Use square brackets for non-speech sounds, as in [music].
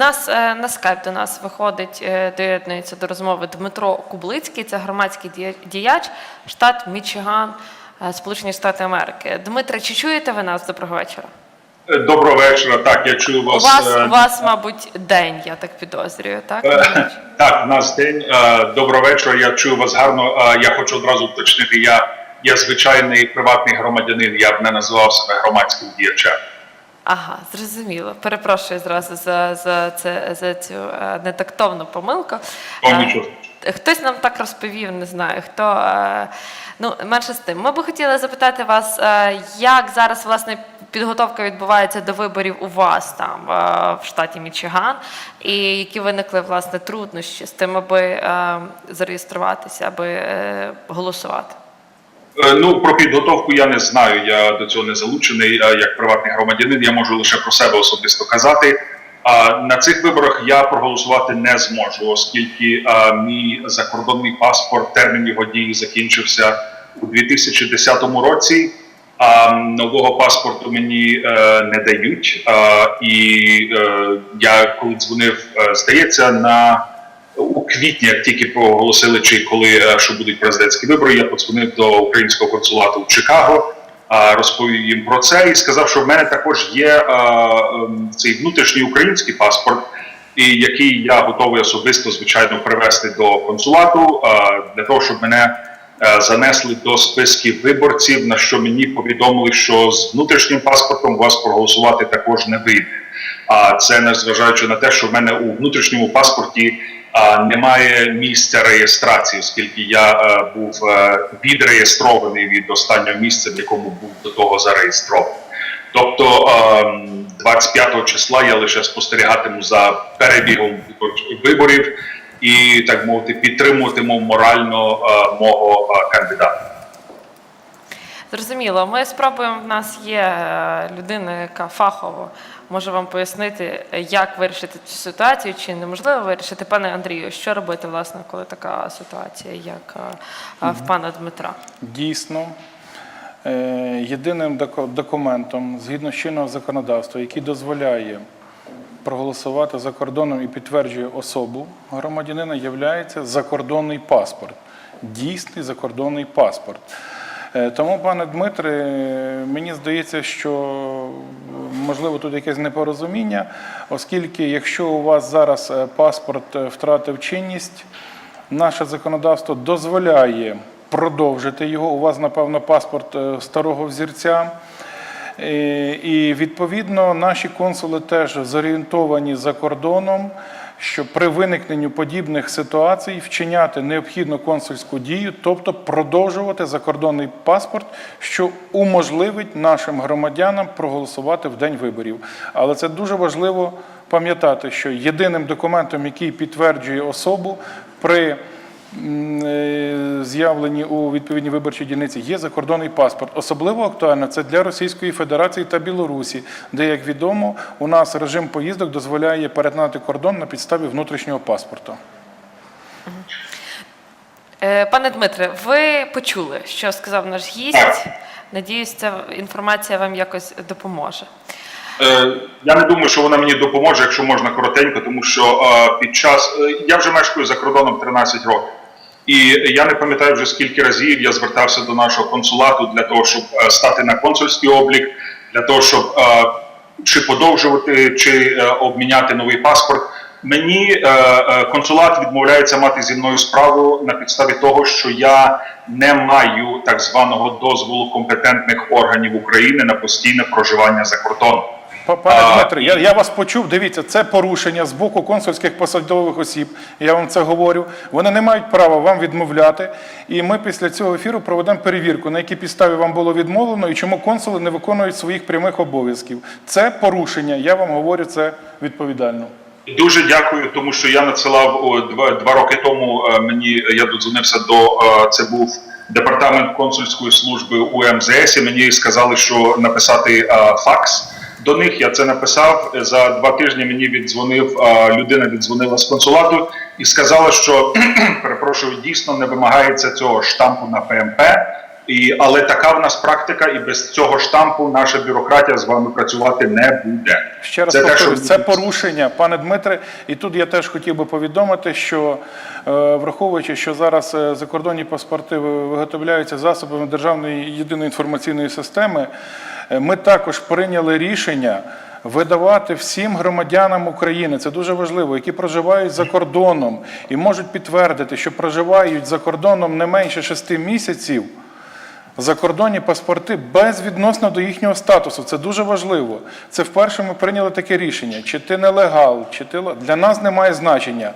нас е, на скайп до нас виходить, е, доєднується до розмови Дмитро Кублицький, це громадський дія- діяч, штат Мічиган, е, Сполучені Штати Америки. Дмитре, чи чуєте ви нас? Доброго вечора. Доброго вечора. Так, я чую У вас. вас, е, у вас, мабуть, день, я так підозрюю, так? Так, у нас день. Доброго вечора. Я чую вас гарно. Я хочу одразу уточнити. Я, я звичайний приватний громадянин. Я б не називав себе громадським діячем. Ага, зрозуміло. Перепрошую зразу за, за, це, за цю е, нетактовну помилку. О, Е, нічого. Хтось нам так розповів, не знаю хто. е, Ну, менше з тим. Ми би хотіли запитати вас, як зараз власне підготовка відбувається до виборів у вас там в штаті Мічиган, і які виникли власне труднощі з тим, аби зареєструватися, аби голосувати. Е, Ну про підготовку я не знаю. Я до цього не залучений. Е, Як приватний громадянин, я можу лише про себе особисто казати. На цих виборах я проголосувати не зможу, оскільки е, мій закордонний паспорт термін його дії закінчився у 2010 році. А нового паспорту мені не дають. І я коли дзвонив, здається, на у квітні, як тільки проголосили, чи коли е, що будуть президентські вибори, я подзвонив до українського консулату в Чикаго, розповів їм про це і сказав, що в мене також є е, ем, цей внутрішній український паспорт, і який я готовий особисто звичайно привезти до консулату е, для того, щоб мене занесли до списків виборців. На що мені повідомили, що з внутрішнім паспортом вас проголосувати також не вийде. А це незважаючи на те, що в мене у внутрішньому паспорті немає місця реєстрації, оскільки я е, був е, відреєстрований від останнього місця, в якому був до того зареєстрований. Тобто ем, 25 числа я лише спостерігатиму за перебігом виборів і так мовити підтримуватиму морально е, мого кандидата. Зрозуміло, ми спробуємо. В нас є е, людина, яка фахово може вам пояснити, як вирішити цю ситуацію, чи неможливо вирішити. Пане Андрію, що робити, власне, коли така ситуація, як е, е, в пана Дмитра? Дійсно, єдиним документом згідно з чинного законодавства, який дозволяє проголосувати за кордоном і підтверджує особу громадянина, є закордонний паспорт. Дійсний закордонний паспорт. Е, Тому, пане Дмитре, мені здається, що можливо тут якесь непорозуміння, оскільки якщо у вас зараз е, паспорт е, втратив чинність, Наше законодавство дозволяє продовжити його. У вас, напевно, паспорт старого взірця. І відповідно наші консули теж зорієнтовані за кордоном, що при виникненні подібних ситуацій вчиняти необхідну консульську дію, тобто продовжувати закордонний паспорт, що уможливить нашим громадянам проголосувати в день виборів. Але це дуже важливо пам'ятати, що єдиним документом, який підтверджує особу при е, у відповідній виборчій дільниці є закордонний паспорт. Особливо актуально це для Російської Федерації та Білорусі, де, як відомо, у нас режим поїздок дозволяє перетинати кордон на підставі внутрішнього паспорту. Е, Пане Дмитре, ви почули, що сказав наш гість. Надіюсь, ця інформація вам якось допоможе. Е, Я не думаю, що вона мені допоможе, якщо можна коротенько, тому що під час я вже мешкаю за кордоном 13 років, і я не пам'ятаю вже скільки разів я звертався до нашого консулату для того, щоб е, стати на консульський облік, для того, щоб е, чи подовжувати, чи е, обміняти новий паспорт. Мені консулат відмовляється мати зі мною справу на підставі того, що я не маю так званого дозволу компетентних органів України на постійне проживання за кордоном. Па- Пане Дмитре, я, я вас почув. Дивіться, це порушення з боку консульських посадових осіб. Я вам це говорю. Вони не мають права вам відмовляти. І ми після цього ефіру проведемо перевірку, на якій підставі вам було відмовлено і чому консули не виконують своїх прямих обов'язків. Це порушення. Я вам говорю це відповідально. Дуже дякую, тому що я надсилав о, два, два роки тому. е, Мені я додзвонився до е, це був департамент консульської служби у МЗС. І мені сказали, що написати е, факс до них. Я це написав за два тижні. Мені віддзвонив е, людина, віддзвонила з консулату і сказала, що [clears throat] перепрошую, дійсно не вимагається цього штампу на ПМП. І, але така в нас практика, і без цього штампу наша бюрократія з вами працювати не буде. Ще раз Це те, що це порушення, пане Дмитре. І тут я теж хотів би повідомити, що е, враховуючи, що зараз е, закордонні паспорти виготовляються засобами державної єдиної інформаційної системи, е, ми також прийняли рішення. Видавати всім громадянам України, це дуже важливо, які проживають за кордоном і можуть підтвердити, що проживають за кордоном не менше 6 місяців, закордонні паспорти безвідносно до їхнього статусу. Це дуже важливо. Це вперше ми прийняли таке рішення. Чи ти нелегал, чи ти для нас немає значення.